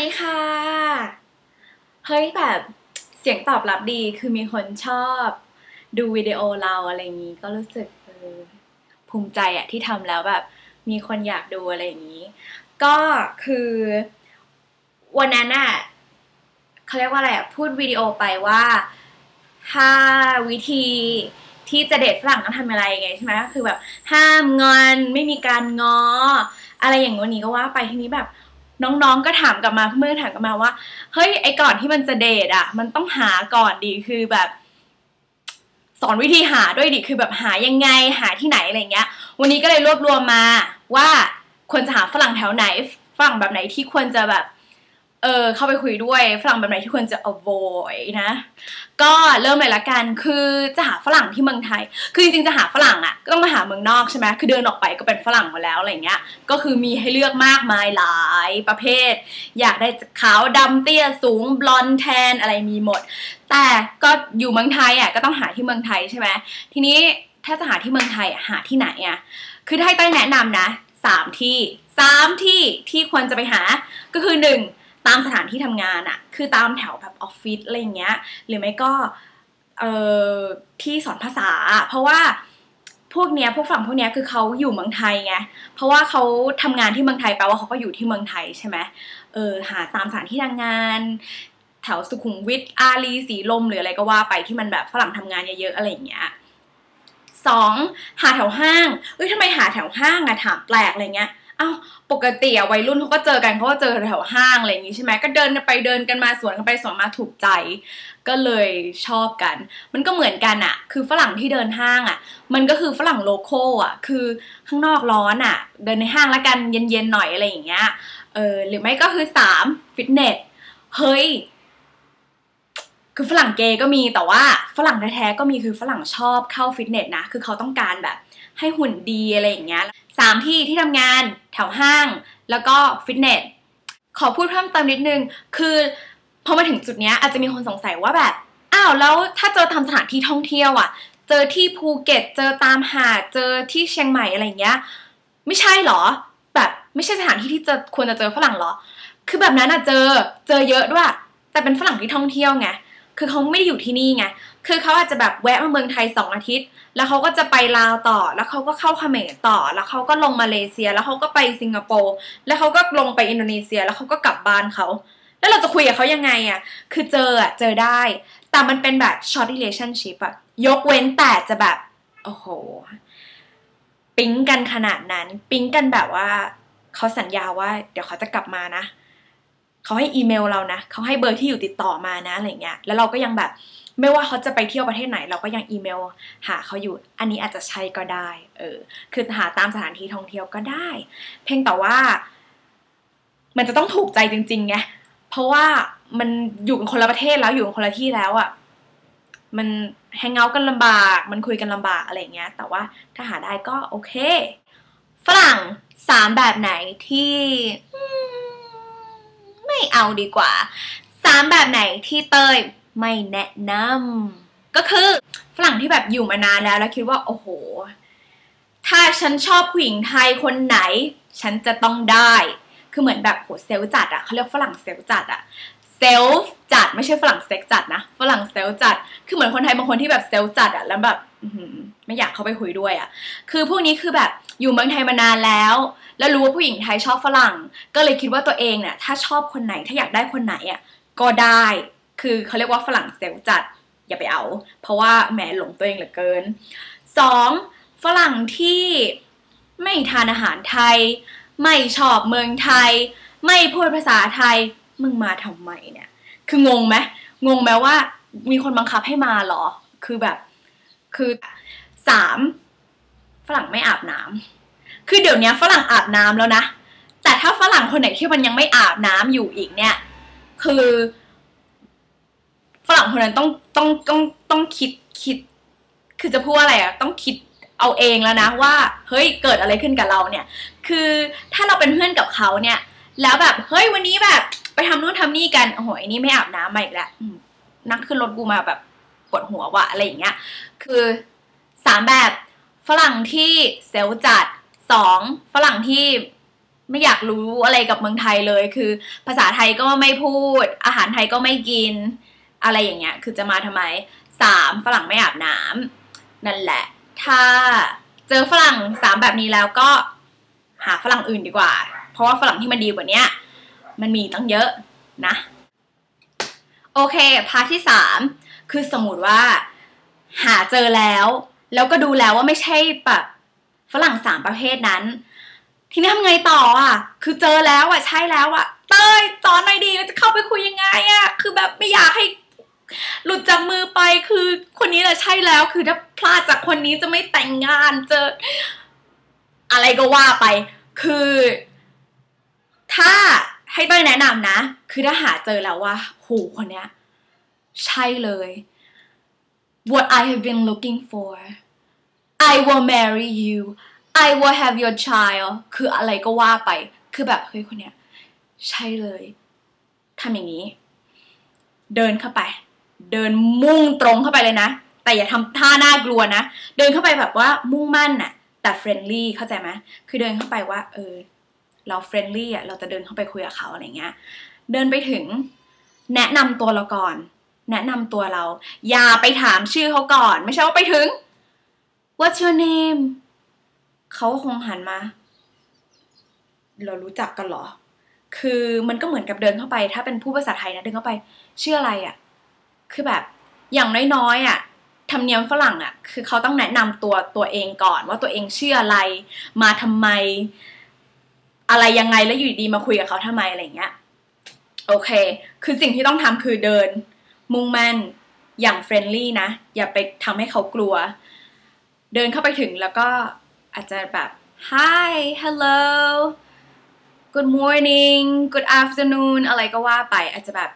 ดีค่ะ เฮ้ยแบบเสียงตอบรับดีคือมีคนชอบดูวิดีโอเราอะไรอย่างนี้ ก็รู้สึกภูมิใจอะที่ทำแล้วแบบมีคนอยากดูอะไรอย่างนี้ ก็คือวันนั้นอะเขาเรียกว่าอะไรอะพูดวิดีโอไปว่าห้าวิธีที่จะเดทฝรั่งต้องทำอะไรไงใช่ไหมก็คือแบบห้ามงอนไม่มีการงอ อะไรอย่างงี้นี้ก็ว่าไปทีนี้แบบ น้องๆก็ถามกลับมาเพื่อนถามกลับมาว่า เฮ้ยไอ้ก่อนที่มันจะเดทอะ มันต้องหาก่อนดีคือแบบ สอนวิธีหาด้วยดิคือแบบหายังไงหาที่ไหนอะไรเงี้ย วันนี้ก็เลยรวบรวมมาว่าควรจะหาฝรั่งแถวไหนฝรั่งแบบไหนที่ควรจะแบบ เออเข้าไปคุยด้วยฝรั่งแบบไหนที่ควรจะ avoid นะ ก็เริ่มเลยละกันคือจะหาฝรั่งที่เมืองไทย คือจริงๆจะหาฝรั่งอะก็ต้องมาหาเมืองนอกใช่ไหมคือเดินออกไปก็เป็นฝรั่งหมดแล้วอะไรเงี้ยก็คือมีให้เลือกมากมายหลายประเภท อยากได้ขาวดำเตี้ยสูงบลอนด์แทนอะไรมีหมด แต่ก็อยู่เมืองไทยอะก็ต้องหาที่เมืองไทยใช่ไหมทีนี้ถ้าจะหาที่เมืองไทยหาที่ไหนอะคือให้ต้แนะนำนะสามที่สามที่ที่ควรจะไปหาก็คือหนึ่ง ตามสถานที่ทำงานอะคือตามแถวแบบออฟฟิศอะไรเงี้ย หรือไม่ก็เอ่อที่สอนภาษา เพราะว่าพวกเนี้ยพวกฝั่งพวกเนี้ยคือเขาอยู่เมืองไทยไง เพราะว่าเขาทำงานที่เมืองไทยแปลว่าเขาก็อยู่ที่เมืองไทยใช่ไหมเออหาตามสถานที่ทำงาน แถวสุขุมวิทอารีสีลมหรืออะไรก็ว่าไปที่มันแบบฝรั่งทำงานเยอะๆอะไรอย่างเงี้ยสองหาแถวห้างเอ้ยทำไมหาแถวห้างอะถามแปลกอะไรเงี้ย อ้าวปกติอะวัยรุ่นเขาก็เจอกันเขาก็เจอแถวห้างอะไรอย่างงี้ใช่ไหมก็เดินกันไปเดินกันมาสวนกันไปสวนมาถูกใจ ก็เลยชอบกัน มันก็เหมือนกันอะคือฝรั่งที่เดินห้างอะมันก็คือฝรั่งโลโก้อะคือข้างนอกร้อนอะเดินในห้างแล้วกันเย็นๆหน่อยอะไรอย่างเงี้ยเออหรือไม่ก็คือสามฟิตเนสเฮ้ย คือฝรั่งเกย์ก็มีแต่ว่าฝรั่งแท้ๆก็มีคือฝรั่งชอบเข้าฟิตเนสนะ คือเขาต้องการแบบให้หุ่นดีอะไรอย่างเงี้ยสามที่ที่ทำงานแถวห้าง แล้วก็ฟิตเนสขอพูดเพิ่มเติมนิดนึง คือพอมาถึงจุดเนี้ยอาจจะมีคนสงสัยว่าแบบอ้าวแล้วถ้าเจอทำสถานที่ท่องเที่ยวอะ เจอที่ภูเก็ตเจอตามหาดเจอที่เชียงใหม่อะไรเงี้ย ไม่ใช่หรอ แบบไม่ใช่สถานที่ที่จะควรจะเจอฝรั่งหรอ คือแบบนั้นอะเจอเจอเยอะด้วย แต่เป็นฝรั่งที่ท่องเที่ยวไง คือเขาไม่ได้อยู่ที่นี่ไง คือเขาอาจจะแบบแวะมาเมืองไทยสองอาทิตย์ แล้วเขาก็จะไปลาวต่อ แล้วเขาก็เข้าเขมรต่อ แล้วเขาก็ลงมาเลเซีย แล้วเขาก็ไปสิงคโปร์ แล้วเขาก็ลงไปอินโดนีเซีย แล้วเขาก็กลับบ้านเขา แล้วเราจะคุยกับเขายังไงอะคือเจออะเจอได้ แต่มันเป็นแบบ short relationship อะยกเว้นแต่จะแบบ โอ้โห ปิ๊งกันขนาดนั้น ปิ๊งกันแบบว่าเขาสัญญาว่า เดี๋ยวเขาจะกลับมานะ เขาให้อีเมลเรานะเขาให้เบอร์ที่อยู่ติดต่อมานะอะไรเงี้ยแล้วเราก็ยังแบบไม่ว่าเขาจะไปเที่ยวประเทศไหน เราก็ยังอีเมล หาเขาอยู่ อันนี้อาจจะใช่ก็ได้เออคือหาตามสถานที่ท่องเที่ยวก็ได้ เพียงแต่ว่า มันจะต้องถูกใจจริงๆไงเพราะว่ามันอยู่กันคนละประเทศแล้วอยู่กันคนละที่แล้วอะ่ะมันแฮงเอาท์กันลำบาก มันคุยกันลำบากอะไรเงี้ย แต่ว่าถ้าหาได้ก็โอเค ฝรั่งสามแบบไหนที่ ไม่เอาดีกว่าสามแบบไหนที่เตยไม่แนะนำก็คือฝรั่งที่แบบอยู่มานานแล้วแล้วคิดว่าโอ้โห ถ้าฉันชอบผู้หญิงไทยคนไหน ฉันจะต้องได้ คือเหมือนแบบโหเซลจัดอะเขาเรียกฝรั่งเซลจัดอะ เซลฟ์จัดไม่ใช่ฝรั่งเซ็กจัดนะ ฝรั่งเซลจัด คือเหมือนคนไทยบางคนที่แบบเซลจัดอะแล้วแบบไม่อยากเข้าไปคุยด้วยอะคือพวกนี้คือแบบอยู่เมืองไทยมานานแล้ว แล้วรู้ว่าผู้หญิงไทยชอบฝรั่ง ก็เลยคิดว่าตัวเองเนี่ยถ้าชอบคนไหนถ้าอยากได้คนไหนอะก็ได้ คือเขาเรียกว่าฝรั่งเซลจัดอย่าไปเอา เพราะว่าแหมหลงตัวเองเหลือเกินสองฝรั่งที่ไม่ทานอาหารไทย ไม่ชอบเมืองไทย ไม่พูดภาษาไทย มึงมาทำไมเนี่ย คืองงไหมงงไหมว่า มีคนบังคับให้มาหรอ คือแบบ คือสามฝรั่งไม่อาบน้ำคือเดี๋ยวนี้ฝรั่งอาบน้ำแล้วนะ แต่ถ้าฝรั่งคนไหนที่มันยังไม่อาบน้ำอยู่อีกเนี่ย คือฝรั่งคนนั้นต้องต้องต้องต้องคิดคิด คือจะพูดอะไรอะต้องคิดเอาเองแล้วนะว่า เฮ้ยเกิดอะไรขึ้นกับเราเนี่ย คือถ้าเราเป็นเพื่อนกับเขาเนี่ย แล้วแบบเฮ้ยวันนี้แบบ ไปทำนู่นทำนี่กันโอ้โหอันนี้ไม่อาบน้ำมาอีกแล้วนักขึ้นรถกูมาแบบปวดหัววะอะไรอย่างเงี้ย คือสามแบบฝรั่งที่เซลจัดสองฝรั่งที่ไม่อยากรู้อะไรกับเมืองไทยเลย คือ ภาษาไทยก็ไม่พูด อาหารไทยก็ไม่กิน อะไรอย่างเงี้ย คือจะมาทำไมสามฝรั่งไม่อาบน้ำนั่นแหละ ถ้าเจอฝรั่งสามแบบนี้แล้วก็หาฝรั่งอื่นดีกว่า เพราะว่าฝรั่งที่มันดีกว่านี้ มันมีตั้งเยอะนะ โอเค พาร์ทที่สามคือสมมติว่า หาเจอแล้ว แล้วก็ดูแล้วว่าไม่ใช่แบบฝรั่งสามประเภทนั้น ทีนี้ทำไงต่ออะ คือเจอแล้วอะใช่แล้วอะ เต้ยสอนหน่อยดีจะเข้าไปคุยยังไงอะ คือแบบไม่อยากให้หลุดจากมือไปคือคนนี้แหละใช่แล้วคือถ้าพลาดจากคนนี้จะไม่แต่งงานเจอ อะไรก็ว่าไป คือ ถ้า ให้เต้ยแนะนำนะ คือถ้าหาเจอแล้วว่าหูคนเนี้ย ใช่เลย what I have been looking for I will marry you I will have your child คืออะไรก็ว่าไป คือแบบเฮ้ยคนเนี้ย ใช่เลยทำอย่างนี้ เดินเข้าไป เดินมุ่งตรงเข้าไปเลยนะ แต่อย่าทำท่าน่ากลัวนะ เดินเข้าไปแบบว่ามุ่งมั่นน่ะ แต่เฟรนลี่เข้าใจไหมคือเดินเข้าไปว่า เออ เราเฟรนลี่อะเราจะเดินเข้าไปคุยกับเขาอะไรเงี้ย เดินไปถึง แนะนำตัวเราก่อน แนะนำตัวเรา อย่าไปถามชื่อเขาก่อน ไม่ใช่ว่าไปถึง What's your name เขาคงหันมา เรารู้จักกันหรอ คือมันก็เหมือนกับเดินเข้าไป ถ้าเป็นผู้ภาษาไทยนะเดินเข้าไปชื่ออะไรอะ่ะ คือแบบอย่างน้อยๆอะ่ะธรรมเนียมฝรั่งอะ่ะ คือเขาต้องแนะนำตัวตัวเองก่อน ว่าตัวเองชื่ออะไร มาทำไม อะไรยังไงแล้วอยู่ดีมาคุยกับเขาทำไมอะไรเงี้ย โอเค คือสิ่งที่ต้องทำคือเดิน มุ่งมั่นอย่างเฟรนลี่นะ อย่าไปทำให้เขากลัว เดินเข้าไปถึงแล้วก็อาจจะแบบ hi hello good morning good afternoon อะไรก็ว่าไปอาจจะแบบ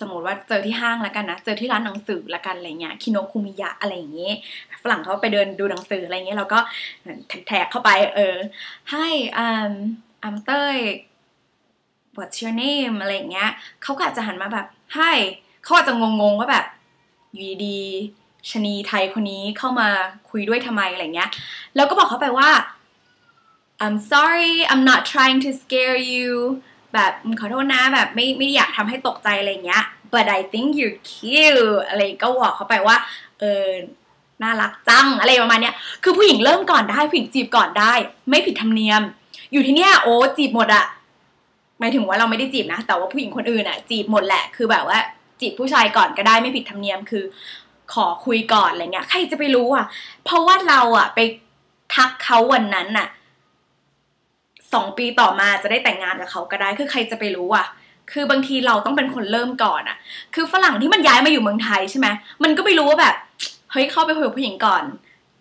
สมมติว่าเจอที่ห้างแล้วกันนะ เจอที่ร้านหนังสือแล้วกันอะไรเงี้ย คิโนคุมิยะอะไรอย่างเงี้ยฝรั่งเขาไปเดินดูหนังสืออะไรเงี้ยเราก็แท็กเข้าไปเออ hi um I'm เต้ย what's your name อะไรอย่างเงี้ยเขาก็อาจจะหันมาแบบ hi เขาอาจจะงงๆว่าแบบอยู่ดีๆชนีไทยคนนี้เข้ามาคุยด้วยทำไมอะไรเงี้ย แล้วก็บอกเขาไปว่า I'm sorry I'm not trying to scare you แบบขอโทษนะแบบไม่ไม่อยากทำให้ตกใจอะไรเงี้ย but I think you're cute อะไรก็บอกเขาไปว่า เออ น่ารักจัง อะไรประมาณเนี้ย คือผู้หญิงเริ่มก่อนได้ ผู้หญิงจีบก่อนได้ ไม่ผิดธรรมเนียม อยู่ที่เนี้ยโอ้จีบหมดอะหมายถึงว่าเราไม่ได้จีบนะ แต่ว่าผู้หญิงคนอื่นอะจีบหมดแหละ คือแบบว่าจีบผู้ชายก่อนก็ได้ไม่ผิดธรรมเนียมคือ ขอคุยก่อนอะไรเงี้ย ใครจะไปรู้อะเพราะว่าเราอะไปทักเขาวันนั้นน่ะสองปีต่อมาจะได้แต่งงานกับเขาก็ได้ คือใครจะไปรู้อะคือบางทีเราต้องเป็นคนเริ่มก่อนอะคือฝรั่งที่มันย้ายมาอยู่เมืองไทยใช่ไหมมันก็ไม่รู้ว่าแบบ เฮ้ยเข้าไปคุยกับผู้หญิงก่อน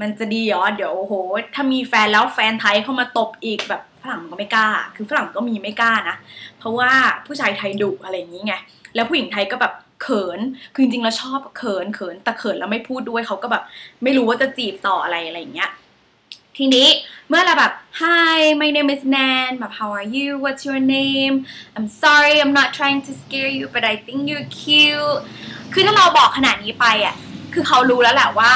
มันจะดีเหรอ เดี๋ยวโอ้โห ถ้ามีแฟนแล้วแฟนไทยเข้ามาตบอีกแบบ ฝรั่งมันก็ไม่กล้า คือฝรั่งก็มีไม่กล้านะ เพราะว่าผู้ชายไทยดุอะไรอย่างนี้ไง แล้วผู้หญิงไทยก็แบบเขิน คือจริงๆแล้วชอบเขินเขินแต่เขินแล้วไม่พูดด้วยเขาก็แบบไม่รู้ว่าจะจีบต่ออะไรอะไรอย่างเงี้ย ทีนี้เมื่อเราแบบ Hi my name is Nan แบบ How are you What's your name I'm sorry I'm not trying to scare you but I think you're cute คือถ้าเราบอกขนาดนี้ไปอะ คือเขารู้แล้วแหละว่า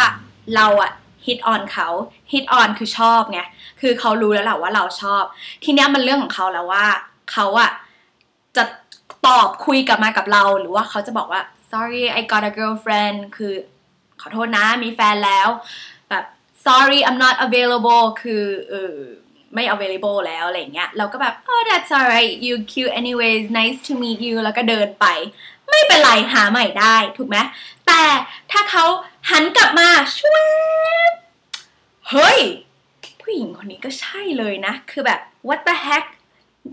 เราอะ hit on เขา hit on คือชอบไงคือเขารู้แล้วแหละว่าเราชอบ ทีเนี้ยมันเรื่องของเขาแล้วว่าเขาอะจะตอบคุยกลับมากับเรา หรือว่าเขาจะบอกว่า sorry I got a girlfriend คือขอโทษนะมีแฟนแล้วแบบ sorry I'm not available คือเออ ไม่ available แล้วอะไรเงี้ยเราก็แบบ oh that's alright you cute anyways nice to meet you แล้วก็เดินไป ไม่เป็นไรหาใหม่ได้ถูกไหมแต่ถ้าเขาหันกลับมาช่วยเฮ้ย ผู้หญิงคนนี้ก็ใช่เลยนะ คือแบบ what the heck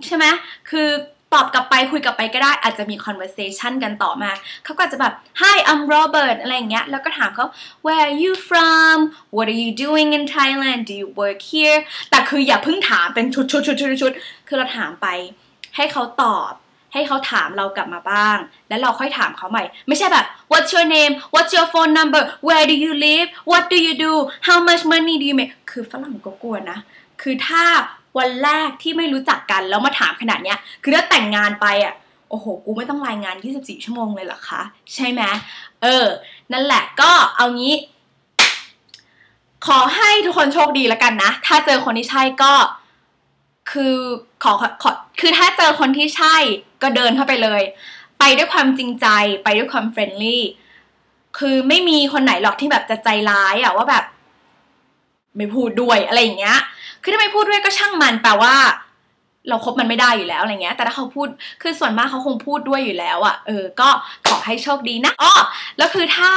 ใช่ไหมคือ ตอบกลับไปคุยกลับไปก็ได้อาจจะมี conversation กันต่อมา เขาก็จะแบบ hi I'm Robert อะไรอย่างเงี้ย แล้วก็ถามเขา where are you from what are you doing in Thailand do you work here แต่คืออย่าเพิ่งถามเป็นชุดชุดชุดชุดชุดคือเราถามไป ให้เขาตอบ ให้เขาถามเรากลับมาบ้าง แล้วเราค่อยถามเขาใหม่ ไม่ใช่แบบ what's your name what's your phone number where do you live what do you do how much money do you make คือฝรั่งก็กลัวนะ คือถ้า วันแรกที่ไม่รู้จักกันแล้วมาถามขนาดเนี้ย คือถ้าแต่งงานไปอะโอ้โห กูไม่ต้องรายงาน 24 ชั่วโมงเลยเหรอคะ ใช่ไหมเออ นั่นแหละก็เอางี้ ขอให้ทุกคนโชคดีแล้วกันนะ ถ้าเจอคนที่ใช่ก็ คือขอขอคือถ้าเจอคนที่ใช่ก็เดินเข้าไปเลย ไปด้วยความจริงใจ ไปด้วยความเฟรนลี่ คือไม่มีคนไหนหรอกที่แบบจะใจร้ายอะว่าแบบ ไม่พูดด้วยอะไรอย่างเงี้ย คือถ้าไม่พูดด้วยก็ช่างมันแปลว่า เราคบมันไม่ได้อยู่แล้วอะไรเงี้ย แต่ถ้าเขาพูด คือส่วนมากเขาคงพูดด้วยอยู่แล้วอะ่ะ เออ ก็ขอให้โชคดีนะอ้อแล้วคือถ้า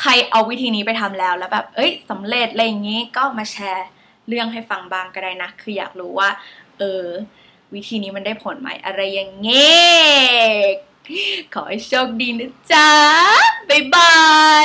ใครเอาวิธีนี้ไปทำแล้วแล้วแบบ เอ้ยสำเร็จอะไรอย่างงี้ ก็มาแชร์เรื่องให้ฟังบ้างก็ได้นะ คืออยากรู้ว่า เออ วิธีนี้มันได้ผลไหมอะไรอย่างเงี้ยขอให้โชคดีนะจ๊ะบ๊ายบาย